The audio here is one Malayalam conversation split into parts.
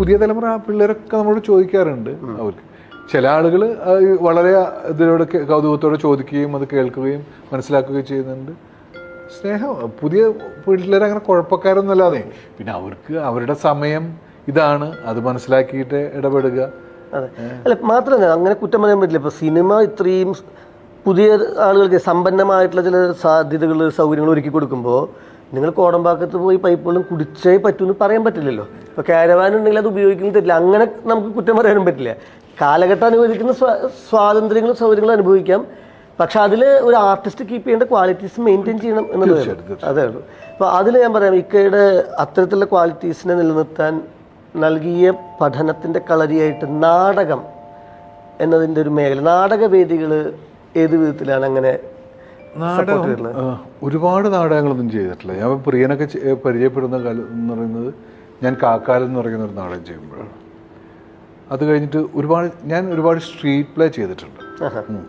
പുതിയ തലമുറ പിള്ളേരൊക്കെ നമ്മളോട് ചോദിക്കാറുണ്ട് അവർക്ക്. ചില ആളുകൾ വളരെ ഇതിനോട് കൗതുകത്തോടെ ചോദിക്കുകയും അത് കേൾക്കുകയും മനസ്സിലാക്കുകയും ചെയ്യുന്നുണ്ട്. സ്നേഹം പുതിയ പിള്ളേർ അങ്ങനെ കുഴപ്പക്കാരൊന്നുമല്ലാതെ. പിന്നെ അവർക്ക് അവരുടെ സമയം ഇതാണ് അത് മനസ്സിലാക്കിയിട്ട് ഇടപെടുക. അല്ല മാത്രമല്ല അങ്ങനെ കുറ്റം പറയാൻ പറ്റില്ല. ഇപ്പൊ സിനിമ ഇത്രയും പുതിയ ആളുകൾക്ക് സമ്പന്നമായിട്ടുള്ള ചില സാധ്യതകൾ സൗകര്യങ്ങൾ ഒരുക്കി കൊടുക്കുമ്പോൾ നിങ്ങൾ കോടമ്പാക്കത്ത് പോയി പൈപ്പുകളും കുടിച്ചേ കുടിച്ചേ പറ്റൂന്ന് പറയാൻ പറ്റില്ലല്ലോ. ഇപ്പൊ കാരവാൻ ഉണ്ടെങ്കിൽ അത് ഉപയോഗിക്കുന്നത് തെറ്റില്ല. അങ്ങനെ നമുക്ക് കുറ്റം പറയാനും പറ്റില്ല. കാലഘട്ടം അനുവദിക്കുന്ന സ്വാ- സ്വാതന്ത്ര്യങ്ങളും സൗകര്യങ്ങളും അനുഭവിക്കാം. പക്ഷെ അതിൽ ഒരു ആർട്ടിസ്റ്റ് കീപ്പ് ചെയ്യേണ്ട ക്വാളിറ്റീസ് മെയിന്റെയിൻ ചെയ്യണം എന്നുള്ളത് അതേ ഉള്ളൂ. അപ്പോൾ അതിൽ ഞാൻ പറയാം ഇക്കയുടെ അത്തരത്തിലുള്ള ക്വാളിറ്റീസിനെ നിലനിർത്താൻ നൽകിയ പഠനത്തിന്റെ കളരിയായിട്ട് നാടകം എന്നതിന്റെ ഒരു മേഖല നാടകവേദികൾ ഏത് വിധത്തിലാണ് അങ്ങനെ നാടകം ഒരുപാട് നാടകങ്ങളൊന്നും ചെയ്തിട്ടില്ല. ഞാൻ പ്രിയനൊക്കെ പരിചയപ്പെടുന്ന കാലം എന്ന് പറയുന്നത് ഞാൻ കാക്കാലം എന്ന് പറയുന്ന ഒരു നാടകം ചെയ്യുമ്പോൾ അത് കഴിഞ്ഞിട്ട് ഒരുപാട് ഞാൻ ഒരുപാട് സ്ട്രീറ്റ് പ്ലേ ചെയ്തിട്ടുണ്ട്.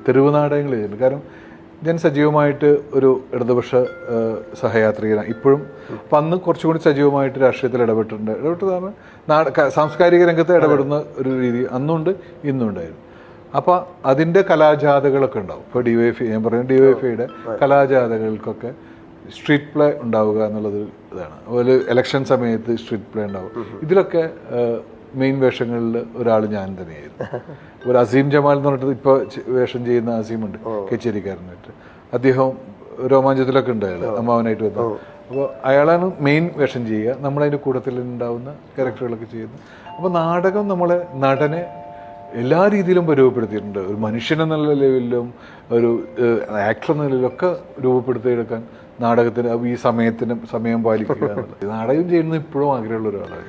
തെരുവ് നാടകങ്ങൾ ചെയ്തിട്ടുണ്ട്. കാരണം ഞാൻ സജീവമായിട്ട് ഒരു ഇടതുപക്ഷ സഹയാത്രികനാണ് ഇപ്പോഴും. അപ്പം അന്ന് കുറച്ചും കൂടി സജീവമായിട്ട് രാഷ്ട്രീയത്തിൽ ഇടപെട്ടിട്ടുണ്ട്. ഇടപെട്ടതാണ് പറഞ്ഞാൽ നാട സാംസ്കാരിക രംഗത്ത് ഇടപെടുന്ന ഒരു രീതി അന്നുണ്ട് ഇന്നും ഉണ്ടായിരുന്നു അപ്പോൾ അതിന്റെ കലാജാഥകളൊക്കെ ഉണ്ടാവും. ഇപ്പോൾ ഡി വൈ എഫ് ഞാൻ പറയുന്നത് ഡി വൈ എഫ് ഐയുടെ കലാജാഥകൾക്കൊക്കെ സ്ട്രീറ്റ് പ്ലേ ഉണ്ടാവുക എന്നുള്ളത് ഇതാണ്. അതുപോലെ ഇലക്ഷൻ സമയത്ത് സ്ട്രീറ്റ് പ്ലേ ഉണ്ടാവും. ഇതിലൊക്കെ മെയിൻ വേഷങ്ങളിൽ ഒരാൾ ഞാൻ തന്നെയായിരുന്നു. ഒരു അസീം ജമാൽ എന്ന് പറഞ്ഞിട്ട് ഇപ്പോൾ വേഷം ചെയ്യുന്ന അസീമുണ്ട് കച്ചേരിക്കാരനായിട്ട്. അദ്ദേഹം രോമാഞ്ചത്തിലൊക്കെ ഉണ്ട് അയാൾ അമ്മാവനായിട്ട് വന്നു. അപ്പോൾ അയാളാണ് മെയിൻ വേഷം ചെയ്യുക. നമ്മളതിന്റെ കൂട്ടത്തിൽ ഉണ്ടാവുന്ന ക്യാരക്ടറുകളൊക്കെ ചെയ്യുന്നത് അപ്പോൾ നാടകം നമ്മളെ നടനെ എല്ലാ രീതിയിലും രൂപപ്പെടുത്തിയിട്ടുണ്ട് ഒരു മനുഷ്യൻ എന്നുള്ള ലെവലിലും ഒരു ആക്ടർ എന്ന നിലയിലൊക്കെ രൂപപ്പെടുത്തിയെടുക്കാൻ നാടകത്തിന് ഈ സമയത്തിന് സമയം പാലിക്കുക നാടകം ചെയ്യുന്നത് ഇപ്പോഴും ആഗ്രഹമുള്ള ഒരാളാണ്.